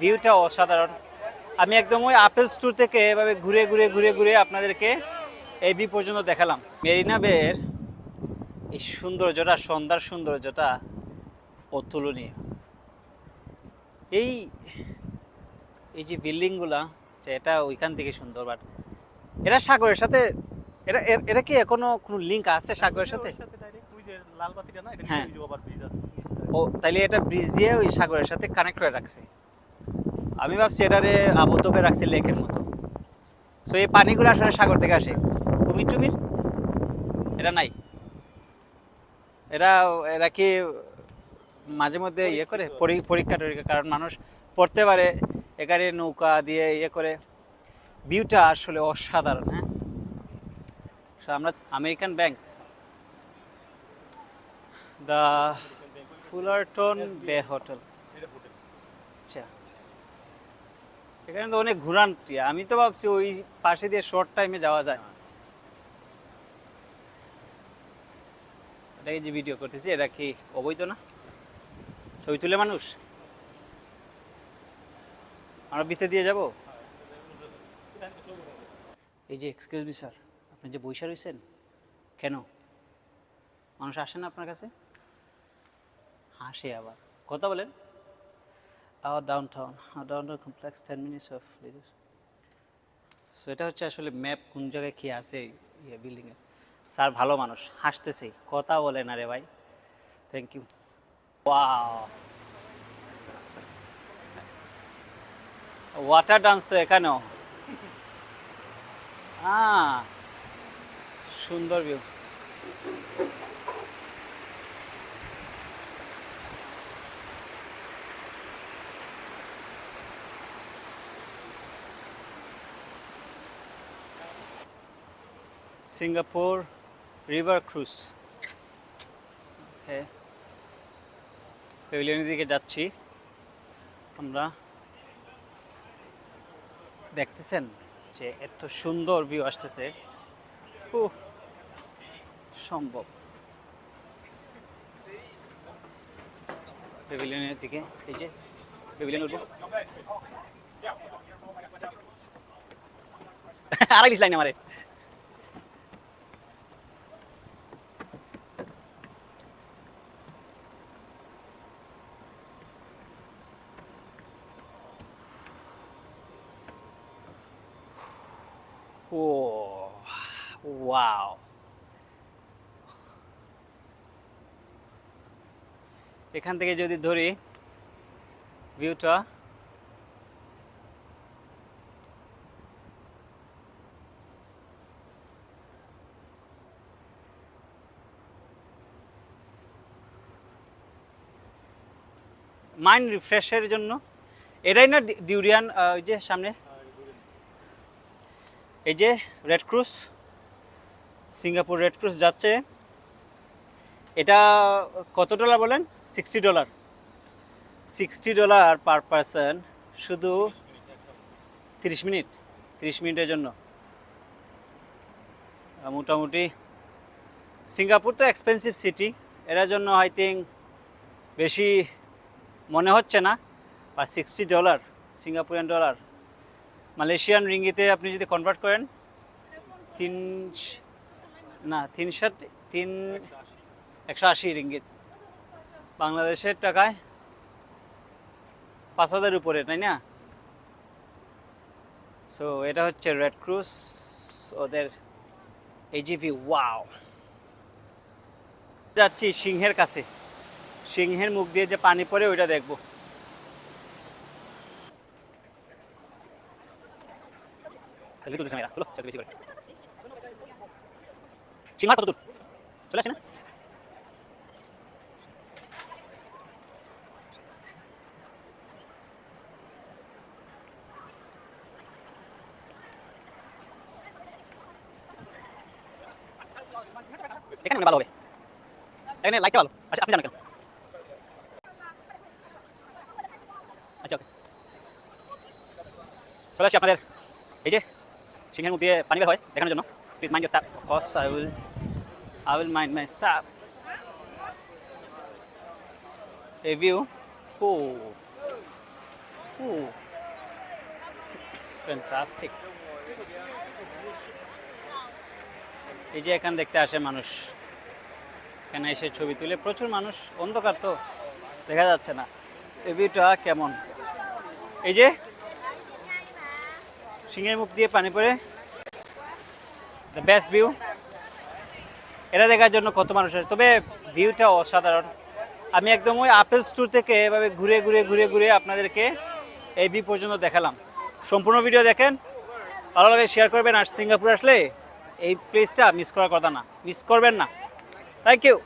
ভিউটা অসাধারণ। আমি একদম ওই আপেল স্টোর থেকে এভাবে ঘুরে ঘুরে ঘুরে ঘুরে আপনাদেরকে এই বি পর্যন্ত দেখালাম। মেরিনা বের এই সৌন্দর্যটা সন্ধ্যার সৌন্দর্যটা অতুলনীয়। এই এই যে বিল্ডিংগুলা যে এটা ওইখান থেকে সুন্দর বাট এরা সাগরের সাথে এর- এরা কি এখনও কোনো লিঙ্ক আছে সাগরের সাথে? এটা হ্যাঁ। ও তাইলে এটা ব্রিজ দিয়ে ওই সাগরের সাথে কানেক্ট করে রাখছে। আমি ভাবছি এটারে আবদ্ধ করে রাখছে লেকের মতো। সো এই পানিগুলো আসলে সাগর থেকে আসে। কুমির টুমির? এটা নাই। এরা এরা কি মাঝে মধ্যে ইয়ে করে? পরি- পরীক্ষা টরীক্ষা কারণ মানুষ পড়তে পারে। এখানে নৌকা দিয়ে ইয়ে করে। ভিউটা আসলে অসাধারণ হ্যাঁ? আমরা আমেরিকান ব্যাংক। দ্য ফুলারটন বে হোটেল। আচ্ছা। এখানে তো অনেক ঘুরান ক্রিয়া আমি তো ভাবছি ওই পাশে দিয়ে শর্ট টাইমে যাওয়া যায়। এটাকে যে ভিডিও করতেছি এটা কি অবৈধ না? ছবি তুলে মানুষ? আমরা বিতে দিয়ে যাব? এই যে এক্সকিউজ মি স্যার আপনি যে বৈশা রয়েছেন? কেন? মানুষ আসে না আপনার কাছে? হাসে আবার। কথা বলেন। Our downtown downtown complex ten minutes off so এটা হচ্ছে আসলে ম্যাপ কোন জায়গায় কি আছে ইয়ে বিল্ডিংয়ে স্যার ভালো মানুষ, হাসতেছে। কথা বলে না রে ভাই। থ্যাংক ইউ ওয়াটার ডান্স তো এখানেও। আহ, সুন্দর view Singapore river cruise okay প্যাভিলিয়নের দিকে যাচ্ছি। আমরা দেখতেছেন যে এত সুন্দর ভিউ আসতেছে। উহ, সম্ভব। প্যাভিলিয়নের দিকে এই যে প্যাভিলিয়ন উঠবো। আরেক লাইন আমারে ও ওয়াও এখান থেকে যদি ধরি ভিউটা মাইন্ড রিফ্রেশের জন্য এটাই না ডিউরিয়ান ওই যে সামনে এই যে red cruise Singapore red cruise যাচ্ছে। এটা কত ডলার বলেন? Sixty dollar sixty dollar per per শুধু তিরিশ মিনিট। তিরিশ মিনিটের জন্য। মোটামুটি সিঙ্গাপুর তো এক্সপেন্সিভ সিটি এটার জন্য আই থিঙ্ক বেশি মনে হচ্ছে না বা sixty dollar Singaporean dollar Malaysian রিঙ্গিতে আপনি যদি কনভার্ট করেন, তিন না তিনশো তিন একশো আশি রিঙ্গিত। বাংলাদেশের টাকায় পাঁচ হাজার উপরে, তাই না? সো এটা হচ্ছে রেড ক্রুজ ওদের এজিভি ওয়াও যাচ্ছি সিংহের কাছে। সিংহের মুখ দিয়ে যে পানি পড়ে, ওইটা দেখব। সেলফি তুলতেছে মেয়েরা তুলো চল বেশি করে। সিংহার কত দূর? চলে আসে না? এখানে ভালো হবে? এখানে লাইটটা ভালো। আচ্ছা আপনি জানেন কেন? আচ্ছা ওকে চলে আসি আপনাদের। এই যে সিংহের মুখ দিয়ে পানি বের হয় দেখানোর জন্য। Please mind stuff of course I will I will mind my stuff এই ভিউ ও ফ্যান্টাস্টিক এই যে এখান দেখতে আসে মানুষ। এখানে এসে ছবি তুলে প্রচুর মানুষ, অন্ধকার তো, দেখা যাচ্ছে না। এই ভিউটা কেমন? এই যে সিংহের মুখ দিয়ে পানি পড়ে। দ্য বেস্ট ভিউ এটা দেখার জন্য কত মানুষ আসে তবে ভিউটা অসাধারণ। আমি একদম ওই আপেল স্টোর থেকে এভাবে ঘুরে ঘুরে ঘুরে ঘুরে আপনাদেরকে এই ভিউ পর্যন্ত দেখালাম। সম্পূর্ণ ভিডিও দেখেন। ভালো লাগে শেয়ার করবেন। আর সিঙ্গাপুর আসলে এই প্লেসটা মিস করার কথা না। মিস করবেন না। Thank you